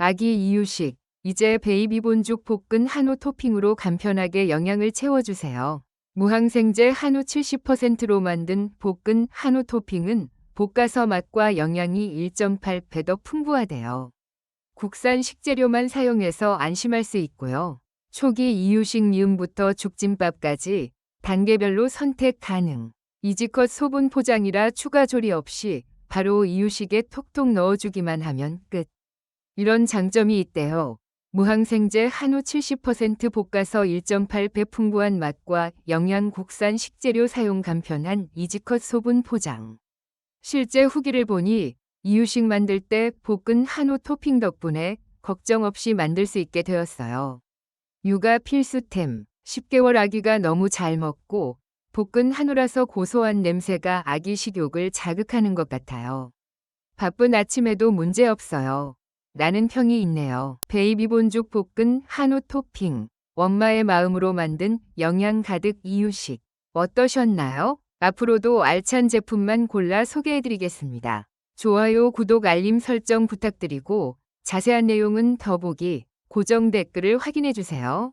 아기 이유식, 이제 베이비 본죽 볶은 한우 토핑으로 간편하게 영양을 채워주세요. 무항생제 한우 70%로 만든 볶은 한우 토핑은 볶아서 맛과 영양이 1.8배 더 풍부하대요. 국산 식재료만 사용해서 안심할 수 있고요. 초기 이유식 미음부터 죽진밥까지 단계별로 선택 가능. 이지컷 소분 포장이라 추가 조리 없이 바로 이유식에 톡톡 넣어주기만 하면 끝. 이런 장점이 있대요. 무항생제 한우 70% 볶아서 1.8배 풍부한 맛과 영양 국산 식재료 사용 간편한 이지컷 소분 포장. 실제 후기를 보니 이유식 만들 때 볶은 한우 토핑 덕분에 걱정 없이 만들 수 있게 되었어요. 육아 필수템. 10개월 아기가 너무 잘 먹고 볶은 한우라서 고소한 냄새가 아기 식욕을 자극하는 것 같아요. 바쁜 아침에도 문제 없어요. 나는 평이 있네요. 베이비 본죽 볶은 한우 토핑. 엄마의 마음으로 만든 영양 가득 이유식. 어떠셨나요? 앞으로도 알찬 제품만 골라 소개해드리겠습니다. 좋아요, 구독, 알림 설정 부탁드리고 자세한 내용은 더보기, 고정 댓글을 확인해주세요.